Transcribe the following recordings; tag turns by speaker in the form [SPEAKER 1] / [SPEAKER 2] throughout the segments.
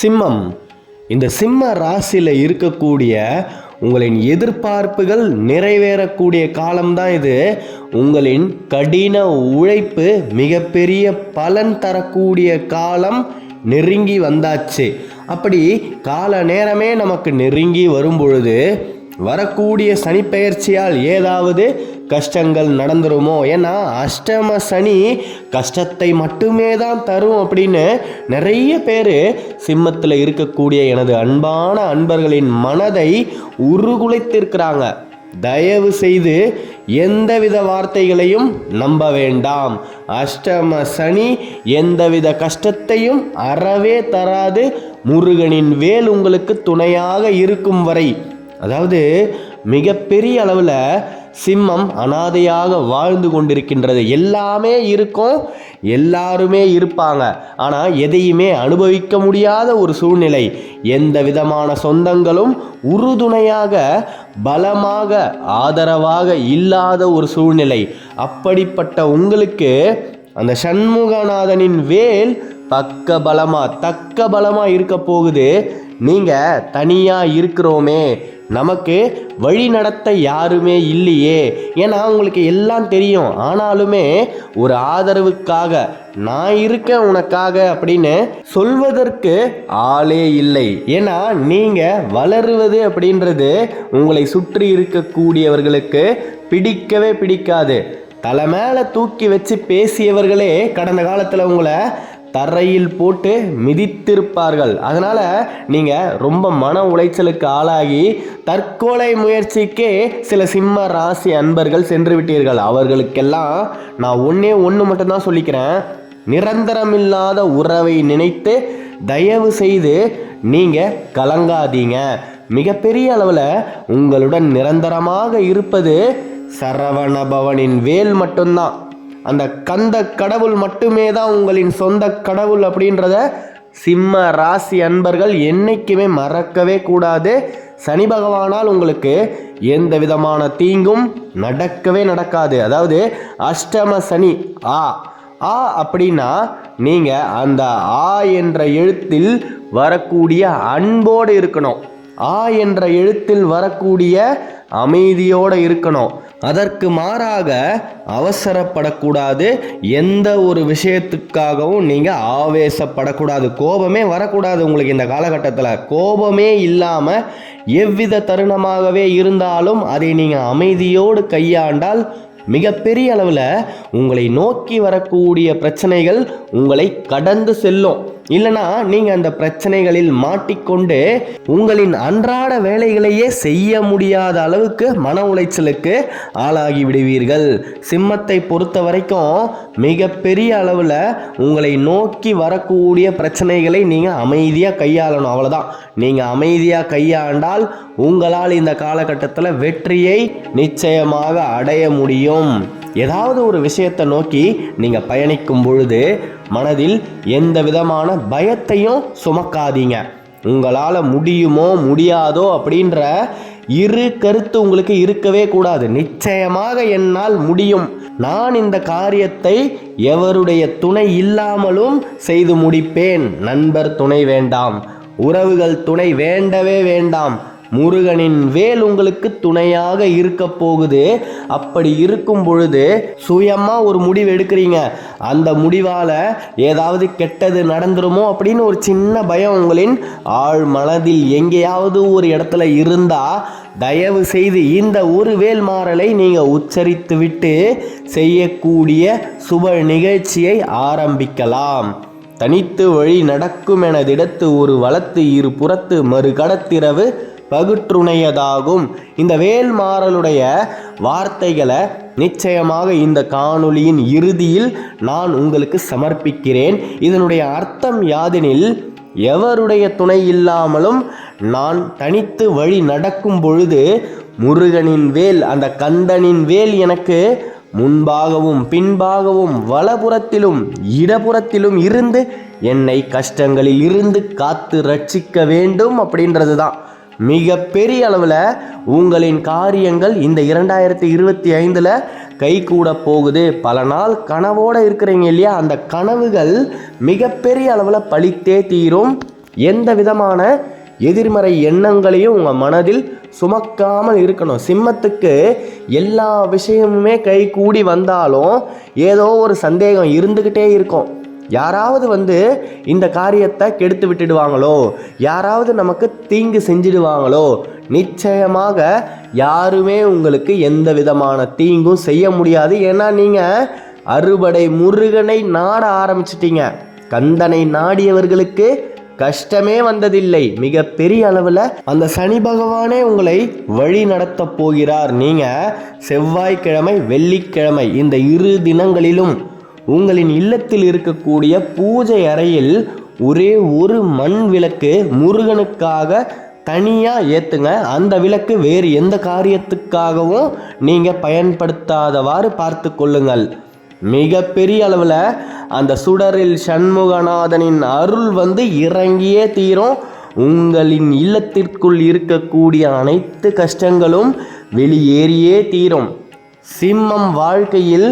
[SPEAKER 1] சிம்மம். இந்த சிம்ம ராசியில் இருக்கக்கூடிய உங்களின் எதிர்பார்ப்புகள் நிறைவேறக்கூடிய காலம்தான் இது. உங்களின் கடின உழைப்பு மிகப்பெரிய பலன் தரக்கூடிய காலம் நெருங்கி வந்தாச்சு. அப்படி கால நேரமே நமக்கு நெருங்கி வரும் பொழுது வரக்கூடிய சனிப்பெயர்ச்சியால் ஏதாவது கஷ்டங்கள் நடந்துருமோ? ஏன்னா அஷ்டம சனி கஷ்டத்தை மட்டுமே தான் தரும் அப்படின்னு நிறைய பேர் சிம்மத்தில் இருக்கக்கூடிய எனது அன்பான அன்பர்களின் மனதை உருகுலைத்திருக்கிறாங்க. தயவு செய்து எந்தவித வார்த்தைகளையும் நம்ப வேண்டாம். அஷ்டம சனி எந்தவித கஷ்டத்தையும் அறவே தராது. முருகனின் வேல் உங்களுக்கு துணையாக இருக்கும் வரை. அதாவது மிகப்பெரிய அளவில் சிம்மம் அனாதையாக வாழ்ந்து கொண்டிருக்கின்றது. எல்லாமே இருக்கும் எல்லாருமே இருப்பாங்க. ஆனால் எதையுமே அனுபவிக்க முடியாத ஒரு சூழ்நிலை. எந்த விதமான சொந்தங்களும் உறுதுணையாக பலமாக ஆதரவாக இல்லாத ஒரு சூழ்நிலை. அப்படிப்பட்ட உங்களுக்கு அந்த சண்முகநாதனின் வேல் பக்க பலமாக தக்க பலமாக இருக்க போகுது. நீங்கள் தனியாக இருக்கிறோமே நமக்கு வழி நடத்த யாருமே இல்லையே. ஏன்னா உங்களுக்கு எல்லாம் தெரியும். ஆனாலுமே ஒரு ஆதரவுக்காக நான் இருக்கேன் உனக்காக அப்படின்னு சொல்வதற்கு ஆளே இல்லை. ஏன்னா நீங்கள் வளருவது அப்படின்றது உங்களை சுற்றி இருக்கக்கூடியவர்களுக்கு பிடிக்கவே பிடிக்காது. தலை மேலே தூக்கி வச்சு பேசியவர்களே கடந்த காலத்தில் உங்களை தரையில் போட்டு மிதித்திருப்பார்கள். அதனால் நீங்கள் ரொம்ப மன உளைச்சலுக்கு ஆளாகி தற்கொலை முயற்சிக்கே சில சிம்ம ராசி அன்பர்கள் சென்று விட்டீர்கள் அவர்களுக்கெல்லாம் நான் ஒன்றே ஒன்று மட்டும்தான் சொல்லிக்கிறேன். நிரந்தரமில்லாத உறவை நினைத்து தயவு செய்து நீங்கள் கலங்காதீங்க. மிகப்பெரிய அளவில் உங்களுடன் நிரந்தரமாக இருப்பது சரவணபவனின் வேல் மட்டும்தான். அந்த கந்த கடவுள் மட்டுமே தான் உங்களின் சொந்த கடவுள் அப்படின்றத சிம்ம ராசி அன்பர்கள் என்றைக்குமே மறக்கவே கூடாது. சனி பகவானால் உங்களுக்கு எந்த விதமான தீங்கும் நடக்கவே நடக்காது. அதாவது அஷ்டம சனி ஆ ஆ அப்படின்னா நீங்கள் அந்த ஆ என்ற எழுத்தில் வரக்கூடிய அன்போடு இருக்கணும். ஆ என்ற எழுத்தில் வரக்கூடிய அமைதியோடு இருக்கணும். அதற்கு மாறாக அவசரப்படக்கூடாது. எந்த ஒரு விஷயத்துக்காகவும் நீங்கள் ஆவேசப்படக்கூடாது. கோபமே வரக்கூடாது உங்களுக்கு இந்த காலகட்டத்தில். கோபமே இல்லாமல் எவ்வித தருணமாகவே இருந்தாலும் அதை நீங்கள் அமைதியோடு கையாண்டால் மிகப்பெரிய அளவில் உங்களை நோக்கி வரக்கூடிய பிரச்சனைகள் உங்களை கடந்து செல்லும். இல்லைனா நீங்கள் அந்த பிரச்சனைகளில் மாட்டிக்கொண்டு உங்களின் அன்றாட வேலைகளையே செய்ய முடியாத அளவுக்கு மன உளைச்சலுக்கு ஆளாகி விடுவீர்கள். சிம்மத்தை பொறுத்த வரைக்கும் மிகப்பெரிய அளவில் உங்களை நோக்கி வரக்கூடிய பிரச்சனைகளை நீங்கள் அமைதியாக கையாளணும். அவ்வளோதான் நீங்கள் அமைதியாக கையாண்டால் உங்களால் இந்த காலகட்டத்தில் வெற்றியை நிச்சயமாக அடைய முடியும். ஏதாவது ஒரு விஷயத்தை நோக்கி நீங்கள் பயணிக்கும் பொழுது மனதில் எந்த விதமான பயத்தையும் சுமக்காதீங்க. உங்களால் முடியுமோ முடியாதோ அப்படின்ற இரு கருத்து உங்களுக்கு இருக்கவே கூடாது. நிச்சயமாக என்னால் முடியும். நான் இந்த காரியத்தை எவருடைய துணை இல்லாமலும் செய்து முடிப்பேன். நண்பர் துணை வேண்டாம். உறவுகள் துணை வேண்டவே வேண்டாம். முருகனின் வேல் உங்களுக்கு துணையாக இருக்க போகுது. அப்படி இருக்கும் பொழுது சுயமாக ஒரு முடிவு எடுக்கிறீங்க. அந்த முடிவால் ஏதாவது கெட்டது நடந்துருமோ அப்படின்னு ஒரு சின்ன பயம் உங்களின் ஆழ் மனதில் எங்கேயாவது ஒரு இடத்துல இருந்தால் தயவு செய்து இந்த ஒரு வேல் மாறலை நீங்கள் உச்சரித்து விட்டு செய்யக்கூடிய சுப நிகழ்ச்சியை ஆரம்பிக்கலாம். தனித்து வழி நடக்கும் எனதிடத்து ஒரு வளத்து இரு புறத்து மறு கடத்திரவு பகுற்றுணையதாகும். இந்த வேல்மாறலுடைய வார்த்தைகளை நிச்சயமாக இந்த காணொளியின் இறுதியில் நான் உங்களுக்கு சமர்ப்பிக்கிறேன். இதனுடைய அர்த்தம் யாதெனில் எவருடைய துணை இல்லாமலும் நான் தனித்து வழி நடக்கும் பொழுது முருகனின் வேல் அந்த கந்தனின் வேல் எனக்கு முன்பாகவும் பின்பாகவும் வலபுறத்திலும் இடபுறத்திலும் இருந்து என்னை கஷ்டங்களில் இருந்து காத்து ரட்சிக்க வேண்டும் அப்படின்றது தான் மிக பெரிய அளவில் உங்களின் காரியங்கள் இந்த இரண்டாயிரத்தி இருபத்தி ஐந்தில் கை கூட போகுது. பல நாள் கனவோடு இருக்கிறீங்க இல்லையா? அந்த கனவுகள் மிகப்பெரிய அளவில் பழித்தே தீரும். எந்த விதமான எதிர்மறை எண்ணங்களையும் உங்கள் மனதில் சுமக்காமல் இருக்கணும். சிம்மத்துக்கு எல்லா விஷயமுமே கை கூடி வந்தாலும் ஏதோ ஒரு சந்தேகம் இருந்துக்கிட்டே இருக்கும். யாராவது வந்து இந்த காரியத்தை கெடுத்து விட்டுடுவாங்களோ யாராவது நமக்கு தீங்கு செஞ்சிடுவாங்களோ நிச்சயமாக யாருமே உங்களுக்கு எந்த விதமான தீங்கும் செய்ய முடியாது. ஏன்னா நீங்கள் அறுபடை முருகனை நாட ஆரம்பிச்சிட்டீங்க. கந்தனை நாடியவர்களுக்கு கஷ்டமே வந்ததில்லை. மிக பெரிய அளவில் அந்த சனி பகவானே உங்களை வழி நடத்த போகிறார். நீங்கள் செவ்வாய்க்கிழமை வெள்ளிக்கிழமை இந்த இரு தினங்களிலும் உங்களின் இல்லத்தில் இருக்கக்கூடிய பூஜை அறையில் ஒரே ஒரு மண் விளக்கு முருகனுக்காக தனியாக ஏற்றுங்க அந்த விளக்கு வேறு எந்த காரியத்துக்காகவும் நீங்கள் பயன்படுத்தாதவாறு பார்த்து கொள்ளுங்கள். மிகப்பெரிய அளவில் அந்த சுடரில் சண்முகநாதனின் அருள் வந்து இறங்கியே தீரும். உங்களின் இல்லத்திற்குள் இருக்கக்கூடிய அனைத்து கஷ்டங்களும் வெளியேறியே தீரும். சிம்மம் வாழ்க்கையில்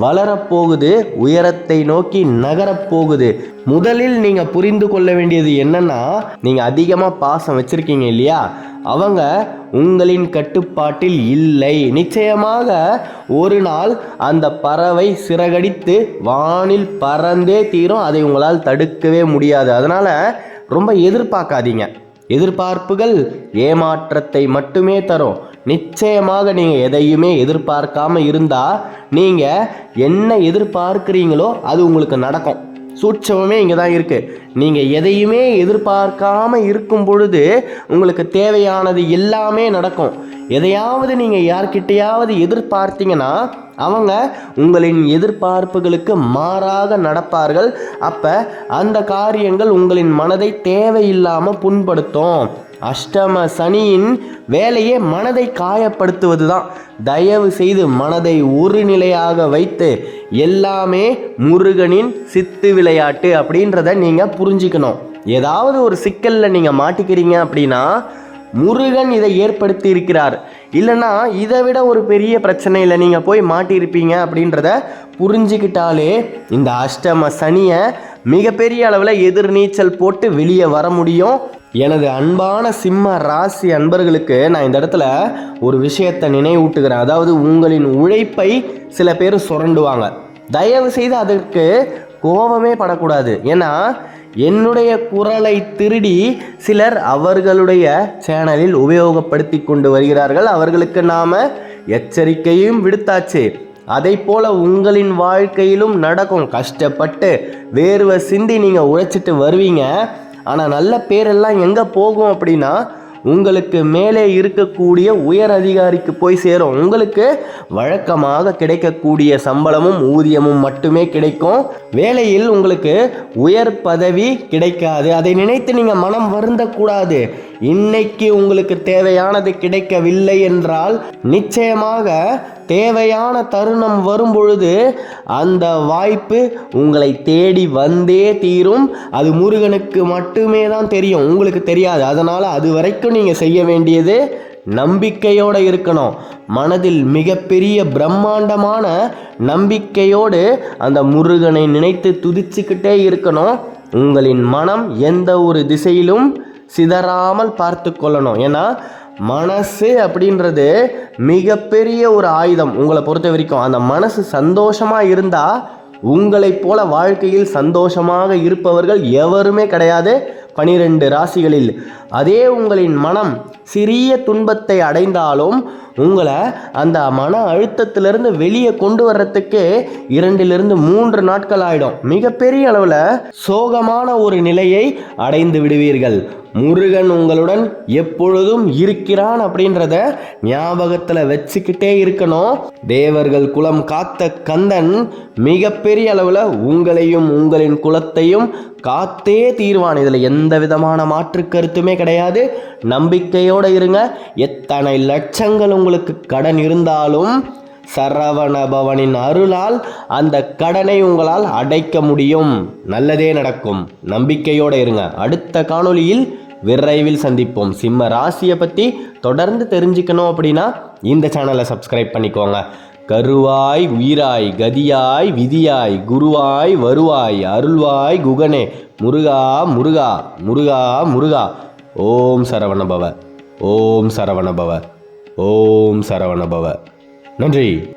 [SPEAKER 1] வளரப்போகுது உயரத்தை நோக்கி நகரப்போகுது. முதலில் நீங்கள் புரிந்து கொள்ள வேண்டியது என்னன்னா நீங்கள் அதிகமாக பாசம் வச்சுருக்கீங்க இல்லையா? அவங்க உங்களின் கட்டுப்பாட்டில் இல்லை. நிச்சயமாக ஒரு நாள் அந்த பறவை சிறகடித்து வானில் பறந்தே தீரும். அதை உங்களால் தடுக்கவே முடியாது. அதனால் ரொம்ப எதிர்பார்க்காதீங்க. எதிர்பார்ப்புகள் ஏமாற்றத்தை மட்டுமே தரும். நிச்சயமாக நீங்கள் எதையுமே எதிர்பார்க்காம இருந்தால் நீங்கள் என்ன எதிர்பார்க்குறீங்களோ அது உங்களுக்கு நடக்கும். சூட்சமே இங்கே தான் இருக்குது நீங்கள் எதையுமே எதிர்பார்க்காம இருக்கும் பொழுது உங்களுக்கு தேவையானது எல்லாமே நடக்கும். எதையாவது நீங்கள் யார்கிட்டையாவது எதிர்பார்த்தீங்கன்னா அவங்க உங்களின் எதிர்பார்ப்புகளுக்கு மாறாக நடப்பார்கள். அப்போ அந்த காரியங்கள் உங்களின் மனதை தேவையில்லாமல் புண்படுத்தும். அஷ்டம சனியின் வேலையே மனதை காயப்படுத்துவது தான் தயவு செய்து மனதை ஒரு நிலையாக வைத்து எல்லாமே முருகனின் சித்து விளையாட்டு அப்படின்றத நீங்கள் புரிஞ்சுக்கணும். ஏதாவது ஒரு சிக்கலில் நீங்கள் மாட்டிக்கிறீங்க அப்படின்னா முருகன் இதை ஏற்படுத்தி இருக்கிறார் இல்லைன்னா இதை விட ஒரு பெரிய பிரச்சனையில் நீங்கள் போய் மாட்டியிருப்பீங்க அப்படின்றத புரிஞ்சுக்கிட்டாலே இந்த அஷ்டம சனியை மிகப்பெரிய அளவில் எதிர்நீச்சல் போட்டு வெளியே வர முடியும். எனது அன்பான சிம்ம ராசி அன்பர்களுக்கு நான் இந்த இடத்துல ஒரு விஷயத்தை நினைவூட்டுகிறேன். அதாவது உங்களின் உழைப்பை சில பேர் சுரண்டுவாங்க. தயவு செய்து அதற்கு கோபமே படக்கூடாது. ஏன்னா என்னுடைய குரலை திருடி சிலர் அவர்களுடைய சேனலில் உபயோகப்படுத்தி கொண்டு வருகிறார்கள். அவர்களுக்கு நாம் எச்சரிக்கையும் விடுத்தாச்சு. அதை போல உங்களின் வாழ்க்கையிலும் நடக்கும். கஷ்டப்பட்டு வேர்வை சிந்தி நீங்கள் உழைச்சிட்டு வருவீங்க. ஆனால் நல்ல பேரெல்லாம் எங்கே போகும் அப்படின்னா உங்களுக்கு மேலே இருக்கக்கூடிய உயர் அதிகாரிக்கு போய் சேரும். உங்களுக்கு வழக்கமாக கிடைக்கக்கூடிய சம்பளமும் ஊதியமும் மட்டுமே கிடைக்கும். வேலையில் உங்களுக்கு உயர் பதவி கிடைக்காது. அதை நினைத்து நீங்கள் மனம் வருந்தக்கூடாது. இன்னைக்கு உங்களுக்கு தேவையானது கிடைக்கவில்லை என்றால் நிச்சயமாக தேவையான தருணம் வரும்பொழுது அந்த வாய்ப்பு உங்களை தேடி வந்தே தீரும். அது முருகனுக்கு மட்டுமே தான் தெரியும். உங்களுக்கு தெரியாது. அதனால் அது வரைக்கும் நீங்கள் செய்ய வேண்டியது நம்பிக்கையோடு இருக்கணும். மனதில் மிகப்பெரிய பிரம்மாண்டமான நம்பிக்கையோடு அந்த முருகனை நினைத்து துதிச்சுக்கிட்டே இருக்கணும். உங்களின் மனம் எந்த ஒரு திசையிலும் சிதறாமல் பார்த்து கொள்ளணும். ஏன்னா மனசு அப்படின்றது மிகப்பெரிய ஒரு ஆயுதம் உங்களை பொறுத்த வரைக்கும். அந்த மனசு சந்தோஷமாக இருந்தால் உங்களைப் போல வாழ்க்கையில் சந்தோஷமாக இருப்பவர்கள் எவருமே கிடையாது. பனிரெண்டு ராசிகளில் அதே உங்களின் மனம் சிறிய துன்பத்தை அடைந்தாலும் உங்களை அந்த மன அழுத்தத்திலிருந்து வெளியே கொண்டு வர்றதுக்கு இரண்டிலிருந்து மூன்று நாட்கள் ஆயிடும். மிகப்பெரிய அளவில் சோகமான ஒரு நிலையை அடைந்து விடுவீர்கள். முருகன் உங்களுடன் எப்பொழுதும் இருக்கிறான் அப்படின்றத ஞாபகத்தில் வச்சுக்கிட்டே இருக்கணும். தேவர்கள் குலம் காத்த கந்தன் மிகப்பெரிய அளவில் உங்களையும் உங்களின் குலத்தையும் காத்தே தீர்வான். இதில் எந்த விதமான மாற்று கருத்துமே கிடையாது. நம்பிக்கையோடு இருங்க. எத்தனை லட்சங்கள் உங்களுக்கு கடன் இருந்தாலும் சரவண பவனின் அருளால் அந்த கடனை உங்களால் அடைக்க முடியும். நல்லதே நடக்கும். நம்பிக்கையோடு இருங்க. அடுத்த காணொளியில் விரைவில் சந்திப்போம். சிம்ம ராசியை பற்றி தொடர்ந்து தெரிஞ்சுக்கணும் அப்படின்னா இந்த சேனலை சப்ஸ்கிரைப் பண்ணிக்கோங்க. கருவாய் உயிராய் கதியாய் விதியாய் குருவாய் வருவாய் அருள்வாய் குகனே முருகா முருகா முருகா முருகா. ஓம் சரவணபவ ஓம் சரவணபவ ஓம் சரவணபவ. நன்றி.